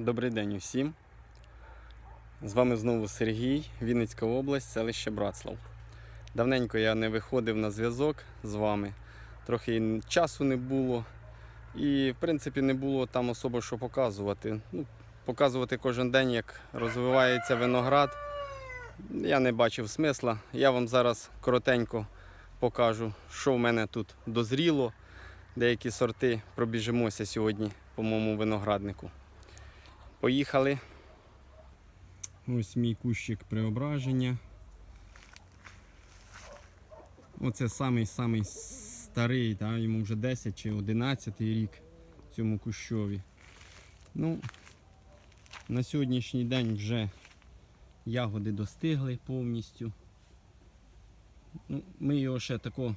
Добрий день усім. З вами знову Сергій, Вінницька область, селище Братслав. Давненько я не виходив на зв'язок з вами, трохи часу не було. І, в принципі, не було там особо що показувати. Ну, показувати кожен день, як розвивається виноград. Я не бачив смисла. Я вам зараз коротенько покажу, що в мене тут дозріло. Деякі сорти пробіжимося сьогодні по моєму винограднику. Поїхали. Ось мій кущик преображення. Оце самий-самий старий, та, йому вже 10 чи 11 рік цьому кущові. Ну, на сьогоднішній день вже ягоди достигли повністю. Ну, ми його ще тако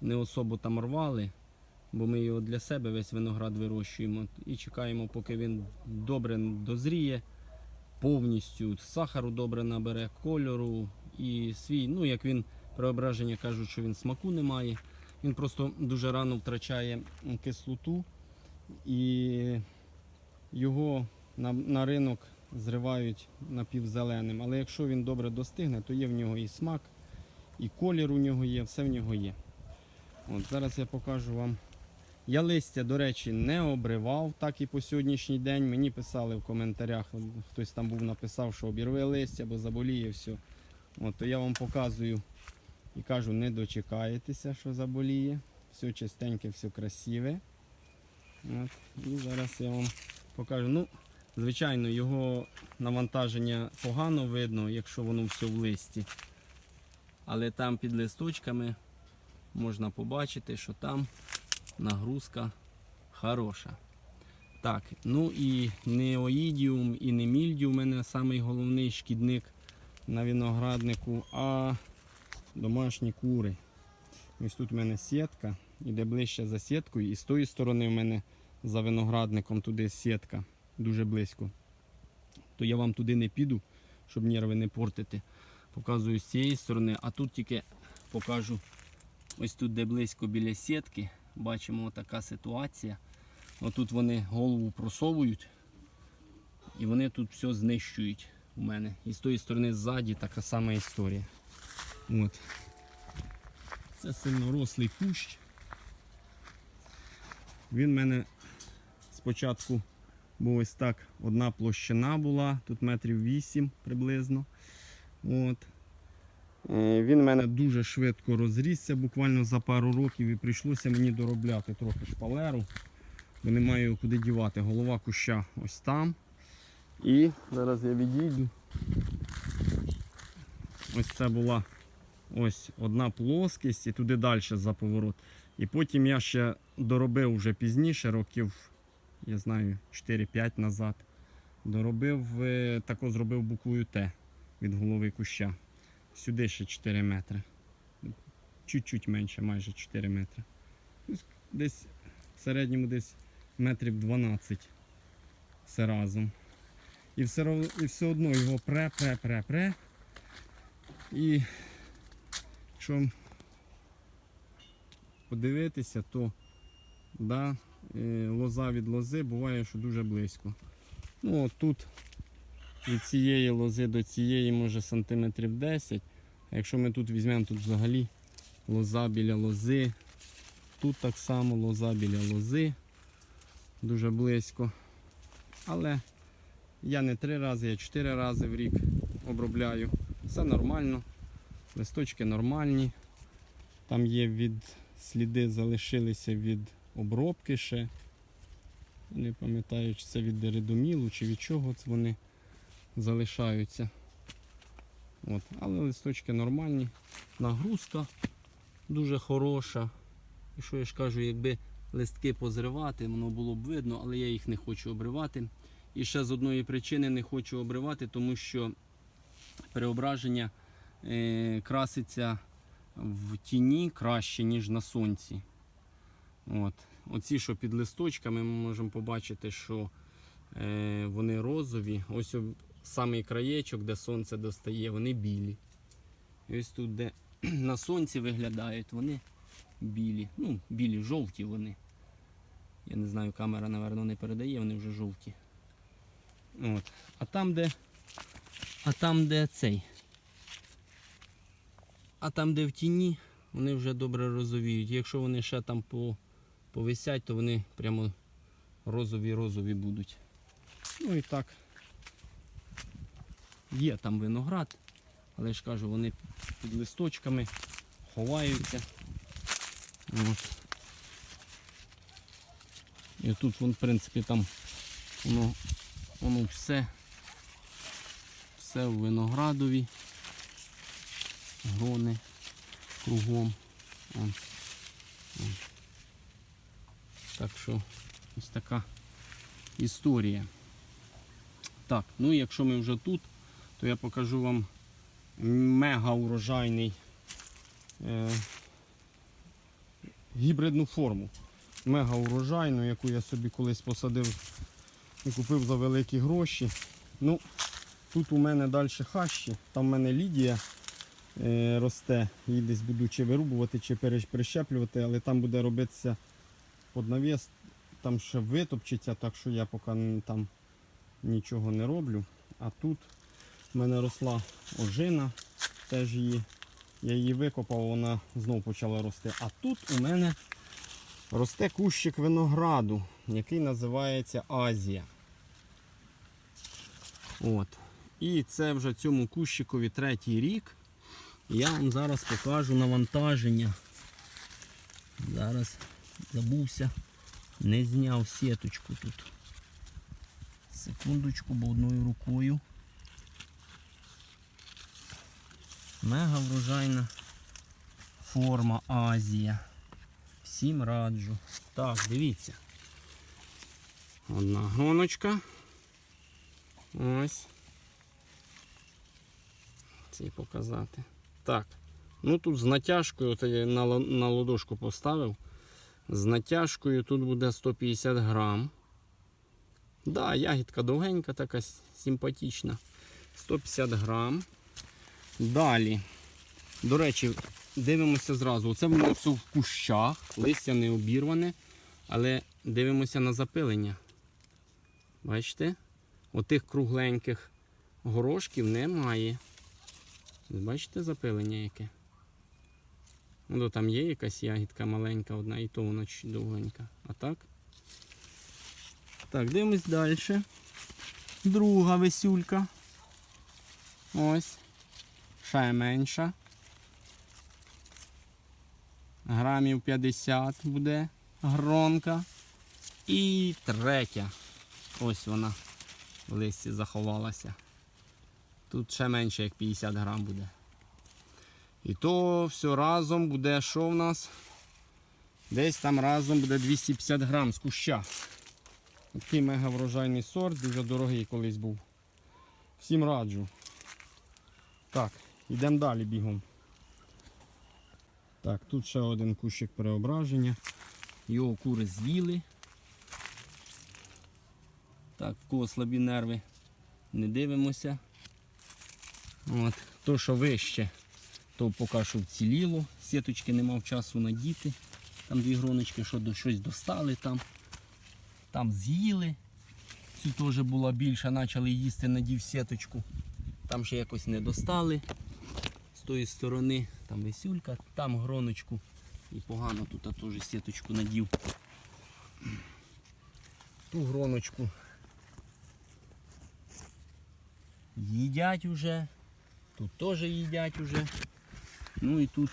не особо там рвали, бо ми його для себе весь виноград вирощуємо і чекаємо, поки він добре дозріє, повністю сахару добре набере, кольору і свій, ну як він преображення кажуть, що він смаку не має. Він просто дуже рано втрачає кислоту і його на, на ринок зривають напівзеленим. Але якщо він добре достигне, то є в нього і смак, і колір у нього є, все в нього є. От Зараз я покажу вам. Я листя, до речі, не обривав, так і по сьогоднішній день. Мені писали в коментарях, хтось там був написав, що обірве листя, бо заболіє все. От, то я вам показую і кажу, не дочекаєтеся, що заболіє. Все чистеньке, все красиве. От, і зараз я вам покажу. Ну, звичайно, його навантаження погано видно, якщо воно все в листі. Але там під листочками можна побачити, що там нагрузка хороша. Так, ну і неоїдіум і не мільдіум у мене самий головний шкідник на винограднику, а домашні кури. Ось тут у мене сітка, іде ближче за сіткою, і з тої сторони в мене за виноградником туди сітка, дуже близько. То я вам туди не піду, щоб нерви не портити. Показую з цієї сторони, а тут тільки покажу ось тут, де близько біля сітки. Бачимо така ситуація. Отут вони голову просовують і вони тут все знищують у мене. І з тої сторони ззаді така сама історія. От. Це сильнорослий кущ. Він в мене спочатку був ось так, одна площина була, тут метрів 8 приблизно. От. Е, Він в мене дуже швидко розрісся, буквально за пару років, і прийшлося мені доробляти трохи шпалеру, бо не маю куди дівати. Голова куща ось там. І зараз я відійду. Ось це була ось одна плоскість і туди далі за поворот. І потім я ще доробив вже пізніше, років, я знаю, 4-5 назад. Доробив, е, тако зробив буквою Т від голови куща. Сюди ще 4 метри. Чуть-чуть менше, майже 4 метри. Десь в середньому десь метрів 12 все разом. І все, і все одно його пре, пре, пре, пре. І якщо подивитися, то да, е, лоза від лози буває, що дуже близько. Ну, от тут від цієї лози до цієї може сантиметрів 10. А якщо ми тут візьмемо тут взагалі лоза біля лози, тут так само лоза біля лози, дуже близько. Але я не три рази, я чотири рази в рік обробляю. Все нормально, листочки нормальні. Там є від сліди залишилися від обробки ще. Не пам'ятаю, чи це від деридомілу, чи від чого це вони залишаються. От. Але листочки нормальні. Нагрузка дуже хороша. І що я ж кажу, якби листки позривати, воно було б видно, але я їх не хочу обривати. І ще з одної причини не хочу обривати, тому що преображення е, краситься в тіні краще, ніж на сонці. От. Оці, що під листочками, ми можемо побачити, що е, вони розові. Ось самий краєчок, де сонце достає, вони білі. І ось тут, де на сонці виглядають, вони білі. Ну, білі, жовті вони. Я не знаю, камера, напевно, не передає, вони вже жовті. От. А там, де. А там, де цей. А там, де в тіні, вони вже добре розовіють. Якщо вони ще там по, повисять, то вони прямо розові-розові будуть. Ну і так. Є там виноград, але я ж кажу, вони під листочками ховаються. От. І тут, в принципі, там воно, воно все, все в виноградові, грони кругом. Вон. Вон. Так що ось така історія. Так, ну якщо ми вже тут, то я покажу вам мега урожайний е, гібридну форму. Мега урожайну, яку я собі колись посадив і купив за великі гроші. Ну, тут у мене далі хащі, там в мене Лідія е, росте. Її десь буду чи вирубувати, чи прищеплювати, але там буде робитися під навіс, там ще витопчеться, так що я поки там нічого не роблю. А тут в мене росла ожина, теж її, я її викопав, вона знову почала рости. А тут у мене росте кущик винограду, який називається Азія. От. І це вже цьому кущикові третій рік. Я вам зараз покажу навантаження. Зараз забувся, не зняв сіточку тут. Секундочку, бо одною рукою. Мега врожайна форма Азія. Всім раджу. Так, дивіться. Одна гоночка. Ось. Це показати. Так. Ну тут з натяжкою, от я на, на ладошку поставив. З натяжкою тут буде 150 грам. Да, ягідка довгенька, така симпатична. 150 грам. Далі. До речі, дивимося зразу. Оце воно все в кущах, листя не обірване, але дивимося на запилення. Бачите? Отих кругленьких горошків немає. Бачите запилення яке? Ну, там є якась ягідка маленька одна, і то вона чуть довгенька. А так? Так, дивимось далі. Друга весюлька. Ось. Ще менша. Грамів 50 буде гронка. І третя. Ось вона в листі заховалася. Тут ще менше як 50 грам буде. І то все разом буде що в нас? Десь там разом буде 250 грам з куща. Такий мега врожайний сорт, дуже дорогий колись був. Всім раджу. Так, йдемо далі бігом. Так, тут ще один кущик переображення. Його кури з'їли. Так, в кого слабі нерви, не дивимося. От. То, що вище, то поки що вціліло. Сіточки не мав часу надіти. Там дві гроночки, що щось достали там. Там з'їли. Цю теж була більша, почали їсти, надів сіточку. Там ще якось не достали. З тої сторони там весюлька, там гроночку. І погано тут теж сіточку надів. Ту гроночку. Їдять уже. Тут теж їдять уже. Ну і тут,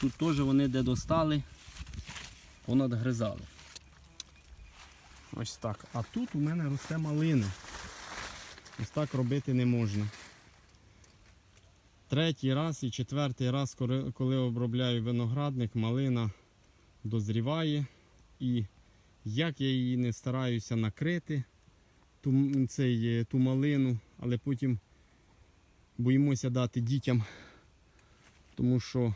тут теж вони де достали, понадгризали. Ось так. А тут у мене росте малина. Ось так робити не можна. Третій раз і четвертий раз, коли- обробляю виноградник, малина дозріває. І як я її не стараюся накрити, ту, цей, е, ту малину, але потім боїмося дати дітям, тому що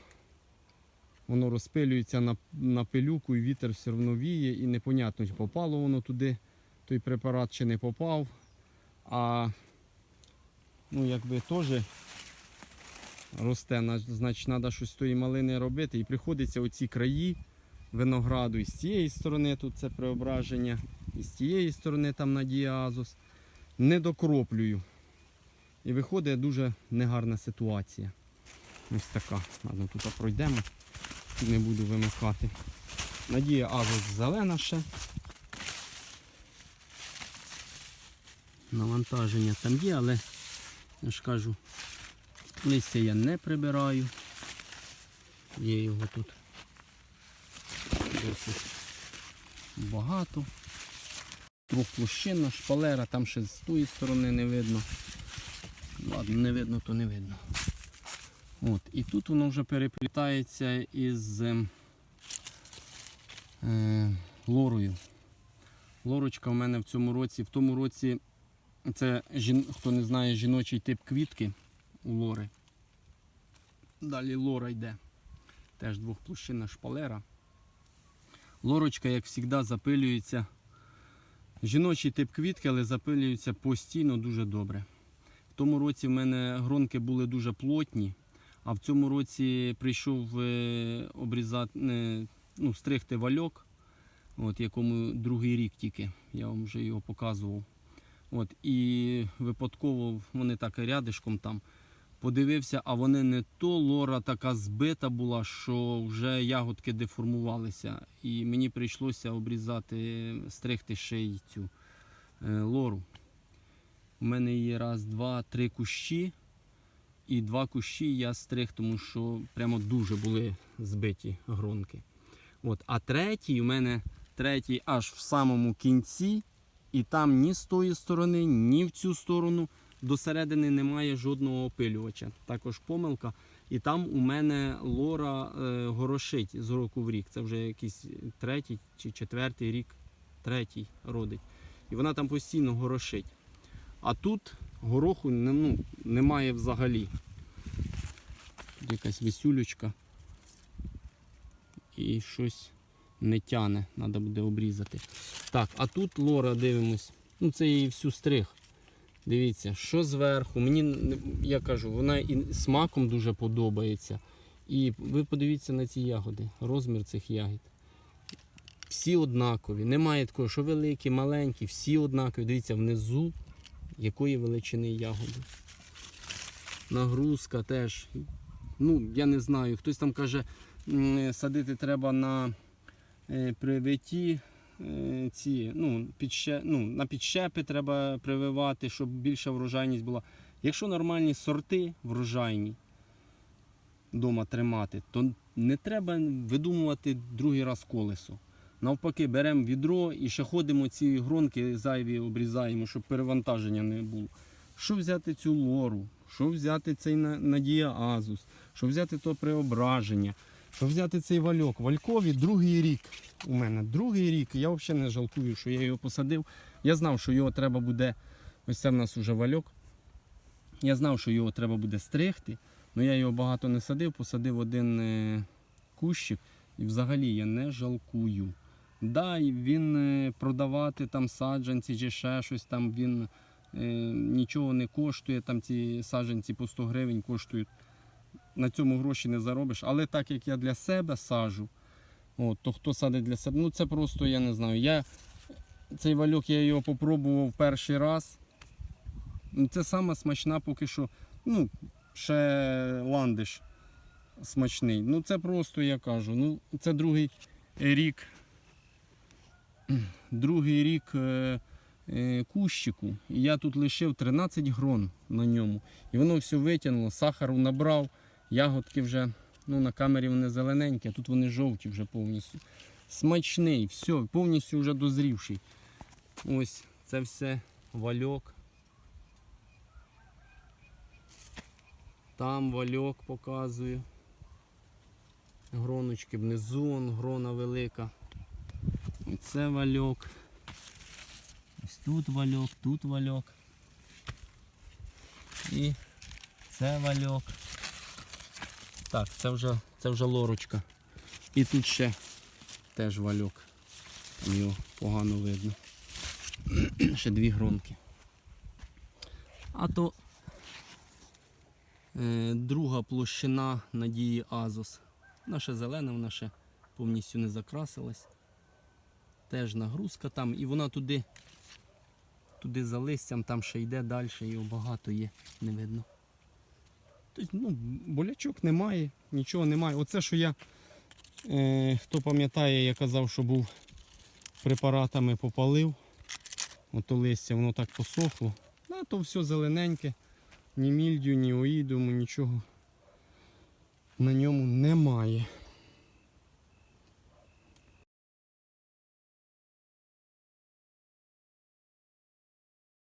воно розпилюється на, на пилюку і вітер все одно віє, і непонятно, чи попало воно туди, той препарат чи не попав. А ну, якби теж росте, значить треба щось з тої малини робити. І приходиться оці краї винограду і з цієї сторони тут це преображення, і з тієї сторони там на діазус. не докроплюю. І виходить дуже негарна ситуація. Ось така. Ладно, тут пройдемо. Не буду вимикати. Надія Азос зелена ще. Навантаження там є, але я ж кажу, листя я не прибираю. Є його тут досить багато. Двохплощинна шпалера, там ще з тої сторони не видно. Ладно, не видно, то не видно. От, і тут воно вже переплітається із ем, е, лорою. Лорочка в мене в цьому році, в тому році це, хто не знає, жіночий тип квітки у лори. Далі лора йде. Теж двохплощинна шпалера. Лорочка, як завжди, запилюється. Жіночий тип квітки, але запилюється постійно дуже добре. В тому році в мене гронки були дуже плотні, а в цьому році прийшов е, обрізати, ну, стригти вальок, от, якому другий рік тільки, я вам вже його показував. От, і випадково вони так рядишком там подивився, а вони не то лора така збита була, що вже ягодки деформувалися. І мені прийшлося обрізати, стригти ще й цю е, лору. У мене є раз, два, три кущі. І два кущі я стриг, тому що прямо дуже були збиті гронки. От, а третій у мене третій аж в самому кінці, і там ні з тої сторони, ні в цю сторону до середини немає жодного опилювача. Також помилка. І там у мене лора е, горошить з року в рік. Це вже якийсь третій чи четвертий рік, третій родить. І вона там постійно горошить. А тут гороху ну, немає взагалі. Якась висюлючка. І щось не тяне, треба буде обрізати. Так, а тут лора дивимось. Ну це її всю стриг. Дивіться, що зверху. Мені, я кажу, вона і смаком дуже подобається. І ви подивіться на ці ягоди, розмір цих ягід. Всі однакові. Немає такого, що великі, маленькі, всі однакові. Дивіться, внизу якої величини ягоди. Нагрузка теж. Ну, я не знаю. Хтось там каже, садити треба на е, привиті. Е, Ці, ну, підще, ну, на підщепи треба прививати, щоб більша врожайність була. Якщо нормальні сорти врожайні вдома тримати, то не треба видумувати другий раз колесо. Навпаки, беремо відро і ще ходимо ці гронки зайві обрізаємо, щоб перевантаження не було. Що взяти цю лору, що взяти цей на- Надія Азус, що взяти то преображення, що взяти цей вальок. Валькові другий рік у мене. Другий рік. Я взагалі не жалкую, що я його посадив. Я знав, що його треба буде. Ось це в нас уже вальок. Я знав, що його треба буде стригти, але я його багато не садив, посадив один е, кущик і взагалі я не жалкую. Да, він е, продавати там саджанці чи ще щось там він е, нічого не коштує. Там ці саджанці по 100 гривень коштують. На цьому гроші не заробиш. Але так як я для себе саджу, от, то хто садить для себе, ну це просто я не знаю. Я цей вальок я його попробував перший раз. Ну, Це сама смачна поки що. Ну, ще ландиш смачний. Ну це просто я кажу. Ну, це другий рік. Другий рік е, кущику. І я тут лишив 13 грон на ньому. І воно все витягнуло, сахару набрав, ягодки вже ну, на камері вони зелененькі, а тут вони жовті вже повністю. Смачний, все, повністю вже дозрівший. Ось це все вальок. Там вальок показую. Гроночки внизу, он грона велика. Оце вальок. Ось тут вальок, тут вальок. І це вальок. Так, це вже, це вже лорочка. І тут ще теж вальок. Там його погано видно. ще дві гронки. А то е, друга площина Надії Азос. Вона ще зелена, вона ще повністю не закрасилась. Теж нагрузка там, і вона туди туди за листям, там ще йде далі, його багато є, не видно. Тобто, ну, болячок немає, нічого немає. Оце, що я, е, хто пам'ятає, я казав, що був препаратами попалив. Ото листя, воно так посохло. А то все зелененьке, ні мільдю, ні оїдуму, нічого на ньому немає.